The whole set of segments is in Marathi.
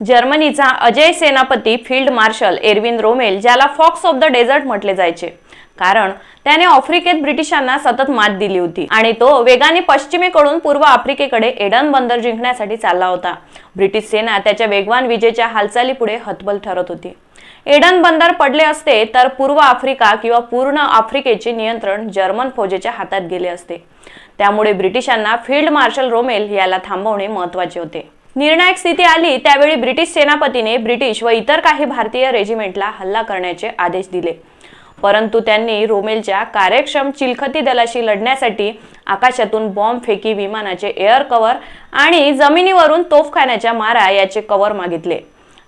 जर्मनीचा अजय सेनापती फील्ड मार्शल एरविन रोमेल ज्याला फॉक्स ऑफ द डेझर्ट म्हटले जायचे. कारण त्याने आफ्रिकेत ब्रिटिशांना सतत मात दिली होती आणि तो वेगाने पश्चिमेकडून पूर्व आफ्रिकेकडे एडन बंदर जिंकण्यासाठी चालला होता. ब्रिटिश सेना त्याच्या वेगवान विजेच्या हालचालीपुढे हतबल ठरत होती. एडन बंदर पडले असते तर पूर्व आफ्रिका किंवा पूर्ण आफ्रिकेचे नियंत्रण जर्मन फौजेच्या हातात गेले असते. त्यामुळे ब्रिटिशांना फील्ड मार्शल रोमेल याला थांबवणे महत्त्वाचे होते. निर्णायक स्थिती आली त्यावेळी ब्रिटिश सेनापतीने ब्रिटिश व इतर काही भारतीय रेजिमेंटला हल्ला करण्याचे आदेश दिले. परंतु त्यांनी रोमेलच्या कार्यक्षम चिलखती दलाशी लढण्यासाठी आकाशातून बॉम्ब फेकी विमानाचे एअर कव्हर आणि जमिनीवरून तोफखान्याच्या मारा याचे कव्हर मागितले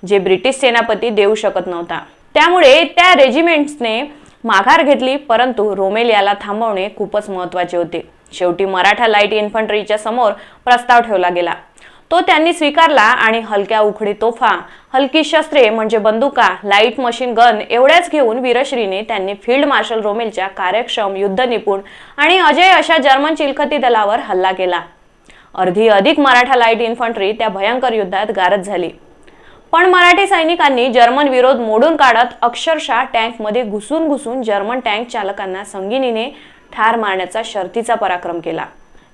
जे ब्रिटिश सेनापती देऊ शकत नव्हता. त्यामुळे त्या रेजिमेंट्सने माघार घेतली परंतु रोमेल याला थांबवणे खूपच महत्त्वाचे होते. शेवटी मराठा लाइट इन्फंट्रीच्या समोर प्रस्ताव ठेवला गेला. तो त्यांनी स्वीकारला आणि हलक्या उखडी तोफा हलकी शस्त्रे म्हणजे बंदुका लाइट मशीन गन एवढ्याच घेऊन वीरश्रीने त्यांनी फील्ड मार्शल रोमेलच्या कार्यक्षम युद्ध निपुण आणि अजय अशा जर्मन चिलखती दलावर हल्ला केला. अर्धी अधिक मराठा लाइट इन्फंट्री त्या भयंकर युद्धात गारद झाली. पण मराठी सैनिकांनी जर्मन विरोध मोडून काढत अक्षरशः टँकमध्ये घुसून घुसून जर्मन टँक चालकांना संगिनीने ठार मारण्याचा शर्तीचा पराक्रम केला.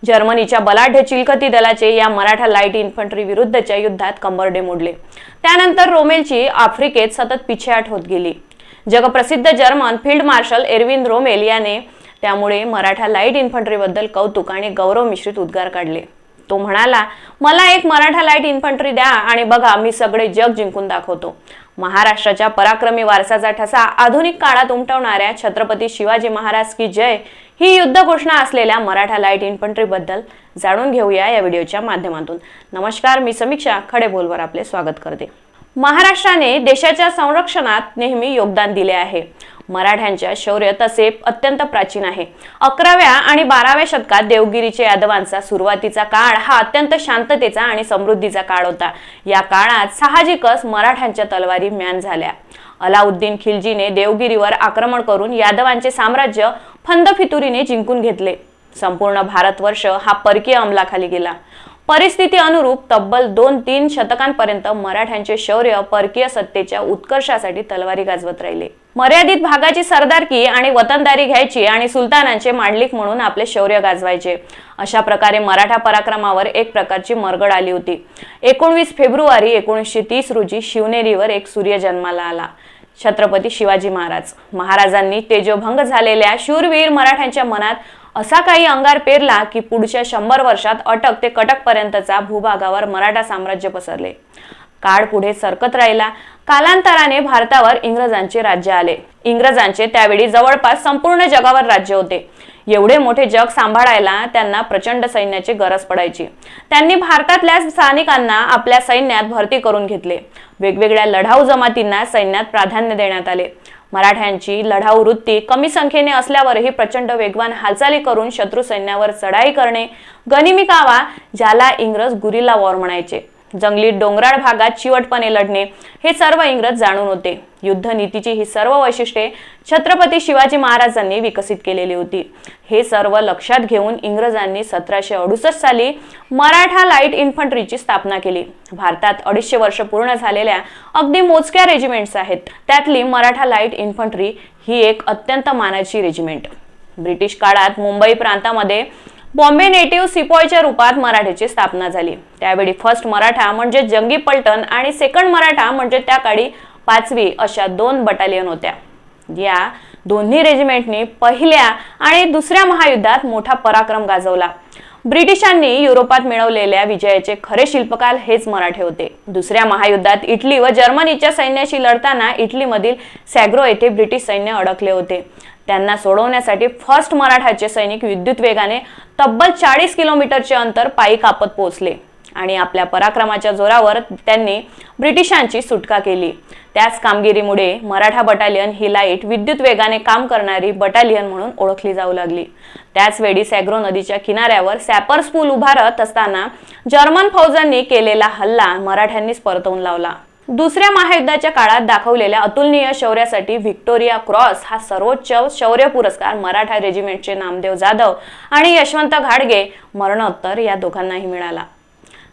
जर्मनीच्या बलाढ्य चिलखती दलाचे या मराठा लाइट इन्फंट्री विरुद्धच्या युद्धात कंबरडे मोडले. त्यानंतर रोमेलची आफ्रिकेत सतत पिछेहाट होत गेली. जगप्रसिद्ध German field marshal Erwin Rommel याने त्यामुळे मराठा लाइट इन्फंट्रीबद्दल कौतुक आणि गौरव मिश्रित उद्गार काढले. तो म्हणाला मला एक मराठा लाइट इन्फंट्री द्या आणि बघा मी सगळे जग जिंकून दाखवतो. महाराष्ट्राच्या पराक्रमी वारसाचा ठसा आधुनिक काळात उमटवणाऱ्या छत्रपती शिवाजी महाराज की जय ही युद्ध घोषणा असलेल्या मराठा लाइट इन्फंट्री बद्दल जाणून घेऊया या व्हिडिओच्या माध्यमातून. नमस्कार मी समीक्षा खडे बोलवर आपले स्वागत करते. महाराष्ट्राने देशाच्या संरक्षणात नेहमी योगदान दिले आहे. मराठ्यांच्या शौर्य तसे अत्यंत प्राचीन आहे. अकराव्या आणि बाराव्या शतकात देवगिरीच्या यादवांचा सुरुवातीचा काळ हा अत्यंत शांततेचा आणि समृद्धीचा काळ होता. या काळात साहजिकच मराठ्यांच्या तलवारी म्यान झाल्या. अलाउद्दीन खिलजीने देवगिरीवर आक्रमण करून यादवांचे साम्राज्य फंदफितुरीने जिंकून घेतले. संपूर्ण भारतवर्ष हा परकीय अंमलाखाली गेला. परिस्थिती अनुरूप तब्बल दोन तीन शतकांपर्यंत मराठ्यांचे शौर्य परकीय सत्तेच्या उत्कर्षासाठी तलवारी गाजवत राहिले. मर्यादित भागाची सरदारकी आणि वतनदारी घ्यायची आणि सुलतानांचे मांडलिक म्हणून आपले शौर्य गाजवायचे. अशा प्रकारे मराठा पराक्रमावर एक प्रकारची मरगड आली होती. एकोणवीस फेब्रुवारी एकोणीसशे तीस रोजी शिवनेरीवर एक सूर्य जन्माला आला. छत्रपती शिवाजी महाराज. महाराजांनी तेजोभंग झालेल्या शूरवीर मराठ्यांच्या मनात असा काही अंगार पेरला की पुढच्या शंभर वर्षात अटक ते कटकपर्यंतचा भूभागावर मराठा साम्राज्य पसरले. काळ पुढे सरकत राहिला. कालांतराने भारतावर इंग्रजांचे राज्य आले. इंग्रजांचे त्यावेळी जवळपास संपूर्ण जगावर राज्य होते. एवढे मोठे जग सांभाळायला त्यांना प्रचंड सैन्याची गरज पडायची. त्यांनी भारतातल्या स्थानिकांना आपल्या सैन्यात भरती करून घेतले. वेगवेगळ्या लढाऊ जमातींना सैन्यात प्राधान्य देण्यात आले. मराठ्यांची लढाऊ वृत्ती कमी संख्येने असल्यावरही प्रचंड वेगवान हालचाली करून शत्रू सैन्यावर चढाई करणे गनिमी कावा ज्याला इंग्रज गुरिल्ला वॉर म्हणायचे. जंगली डोंगराळ भागात चिवटपणे लढणे हे सर्व इंग्रज जाणून होते. युद्ध नीतीची ही सर्व वैशिष्ट्ये छत्रपती शिवाजी महाराजांनी विकसित केलेली होती. हे सर्व लक्षात घेऊन इंग्रजांनी सतराशे अडुसष्ट साली मराठा लाइट इन्फंट्रीची स्थापना केली. भारतात अडीचशे वर्ष पूर्ण झालेल्या अगदी मोजक्या रेजिमेंट्स आहेत. त्यातली मराठा लाइट इन्फंट्री ही एक अत्यंत मानाची रेजिमेंट. ब्रिटिश काळात मुंबई प्रांतामध्ये बॉम्बे नेटिव्ह सिपॉयच्या रूपात मराठीची स्थापना झाली. त्यावेळी फर्स्ट मराठा म्हणजे जंगी पलटण आणि सेकंड मराठा म्हणजे त्या काळी पाचवी अशा दोन बटालियन होत्या. या दोन्ही रेजिमेंटनी पहिल्या आणि दुसऱ्या महायुद्धात मोठा पराक्रम गाजवला. ब्रिटिशांनी युरोपात मिळवलेल्या विजयाचे खरे शिल्पकार हेच मराठे होते. दुसऱ्या महायुद्धात इटली व जर्मनीच्या सैन्याशी लढताना इटलीमधील सॅग्रो येथे ब्रिटिश सैन्य अडकले होते. त्यांना सोडवण्यासाठी फर्स्ट मराठाचे सैनिक विद्युत वेगाने तब्बल चाळीस किलोमीटरचे अंतर पायी कापत पोहोचले. आणि आपल्या पराक्रमाच्या जोरावर त्यांनी ब्रिटिशांची सुटका केली. त्याच कामगिरीमुळे मराठा बटालियन ही लाइट विद्युत वेगाने काम करणारी बटालियन म्हणून ओळखली जाऊ लागली. त्याच वेळी सॅग्रो नदीच्या किनाऱ्यावर सॅपर्स पूल उभारत असताना जर्मन फौजांनी केलेला हल्ला मराठ्यांनीच परतवून लावला. दुसऱ्या महायुद्धाच्या काळात दाखवलेल्या अतुलनीय शौर्यासाठी व्हिक्टोरिया क्रॉस हा सर्वोच्च शौर्य पुरस्कार मराठा रेजिमेंटचे नामदेव जाधव आणि यशवंत घाडगे मरणोत्तर या दोघांनाही मिळाला.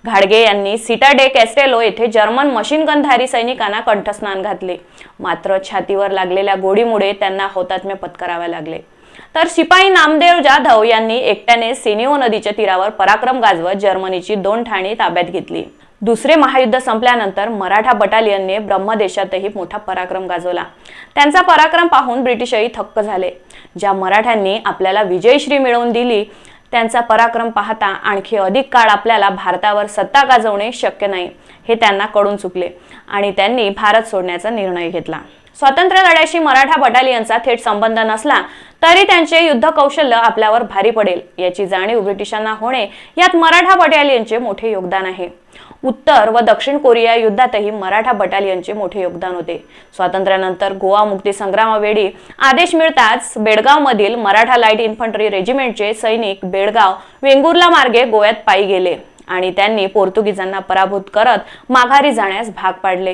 घाडगे यांनी सिटाडे कॅस्टेलो येथे जर्मन मशीन गनधारी सैनिकांना कंठस्नान घातले. मात्र छातीवर लागलेल्या गोडीमुळे त्यांना हौतात्म्य पत्करावे लागले. तर शिपाई नामदेव जाधव यांनी एकट्याने सेनिओ नदीच्या तीरावर पराक्रम गाजवत जर्मनीची दोन ठाणी ताब्यात घेतली. दुसरे महायुद्ध संपल्यानंतर मराठा बटालियनने ब्रह्मदेशातही मोठा पराक्रम गाजवला. त्यांचा पराक्रम पाहून ब्रिटिशही थक्क झाले. ज्या मराठ्यांनी आपल्याला विजयश्री मिळवून दिली त्यांचा पराक्रम पाहता आणखी अधिक काळ आपल्याला भारतावर सत्ता गाजवणे शक्य नाही हे त्यांना कळून चुकले आणि त्यांनी भारत सोडण्याचा निर्णय घेतला. स्वातंत्र्य लढ्याशी मराठा बटालियनचा थेट संबंध नसला तरी त्यांचे युद्ध कौशल्य आपल्यावर भारी पडेल याची जाणीव ब्रिटिशांना होणे यात मराठा बटालियनचे मोठे योगदान आहे. उत्तर व दक्षिण कोरिया युद्धातही मराठा बटालियनचे मोठे योगदान होते. स्वातंत्र्यानंतर गोवा मुक्ती संग्रामावेळी आदेश मिळताच बेडगावमधील मराठा लाइट इन्फंट्री रेजिमेंटचे सैनिक बेडगाव वेंगुर्ला मार्गे गोव्यात पायी गेले आणि त्यांनी पोर्तुगीजांना पराभूत करत माघारी जाण्यास भाग पाडले.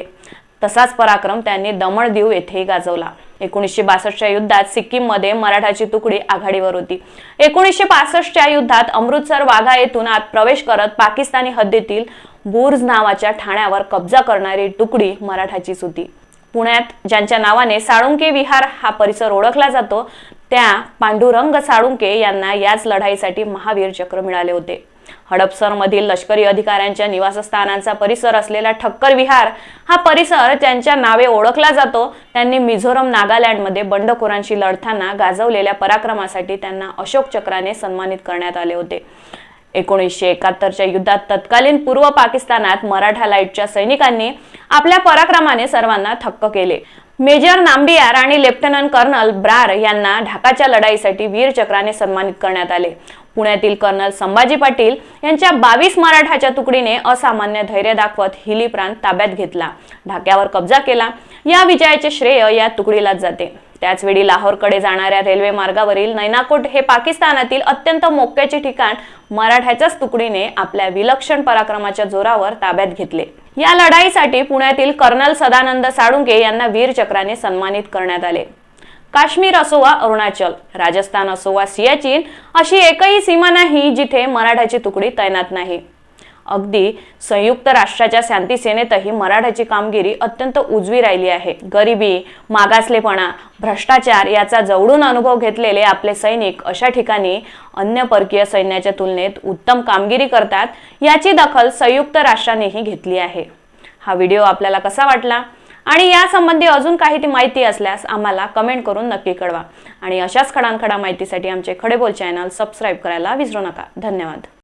तसाच पराक्रम त्यांनी दमण दमणदीव येथेही गाजवला. एकोणीसशे बासष्टच्या युद्धात सिक्कीममध्ये मराठाची तुकडी आघाडीवर होती. एकोणीसशे पासष्टच्या युद्धात अमृतसर वाघा येथून आत प्रवेश करत पाकिस्तानी हद्दीतील बुर्ज नावाच्या ठाण्यावर कब्जा करणारी तुकडी मराठाचीच होती. पुण्यात ज्यांच्या नावाने साळुंके विहार हा परिसर ओळखला जातो त्या पांडुरंग साळुंके यांना याच लढाईसाठी महावीर चक्र मिळाले होते. हडपसरमधील लष्करी अधिकाऱ्यांच्या निवासस्थानांचा परिसर असलेला ठक्कर विहार हा परिसर त्यांच्या नावे ओळखला जातो. त्यांनी मिझोरम नागालँडमध्ये बंडखोरांशी लढताना गाजवलेल्या पराक्रमासाठी त्यांना अशोक चक्राने सन्मानित करण्यात आले होते. एकोणीसशे एकाहत्तरच्या युद्धात तत्कालीन पूर्व पाकिस्तानात मराठा लाईटच्या सैनिकांनी आपल्या पराक्रमाने सर्वांना थक्क केले. मेजर नांबियार आणि लेफ्टनंट कर्नल ब्रार यांना ढाकाच्या लढाईसाठी वीर चक्राने सन्मानित करण्यात आले. पुण्यातील कर्नल संभाजी पाटील यांच्या बावीस मराठाच्या तुकडीने असामान्य धैर्य दाखवत हिली प्रांत ताब्यात घेतला. ढाक्यावर कब्जा केला. या विजयाचे श्रेय या तुकडीलाच जाते. त्याचवेळी लाहोरकडे जाणाऱ्या रेल्वे मार्गावरील नैनाकोट हे पाकिस्तानातील अत्यंत मोक्याचे ठिकाण मराठ्याच्याच तुकडीने आपल्या विलक्षण पराक्रमाच्या जोरावर ताब्यात घेतले. या लढाईसाठी पुण्यातील कर्नल सदानंद साळुंके यांना वीर चक्राने सन्मानित करण्यात आले. काश्मीर असो वा अरुणाचल राजस्थान असो वा सियाचीन अशी एकही सीमा नाही जिथे मराठाची तुकडी तैनात नाही. अगदी संयुक्त राष्ट्राच्या शांती सेनेतही मराठाची कामगिरी अत्यंत उजवी राहिली आहे. गरिबी मागासलेपणा भ्रष्टाचार याचा जवळून अनुभव घेतलेले आपले सैनिक अशा ठिकाणी अन्य परकीय सैन्याच्या तुलनेत उत्तम कामगिरी करतात याची दखल संयुक्त राष्ट्रानेही घेतली आहे. हा व्हिडिओ आपल्याला कसा वाटला? आणि यासंबंधी अजून काही ती माहिती असल्यास आम्हाला कमेंट करून नक्की कळवा. आणि अशाच खडानखडा माहितीसाठी आमचे खडेबोल चॅनल सबस्क्राईब करायला विसरू नका. धन्यवाद.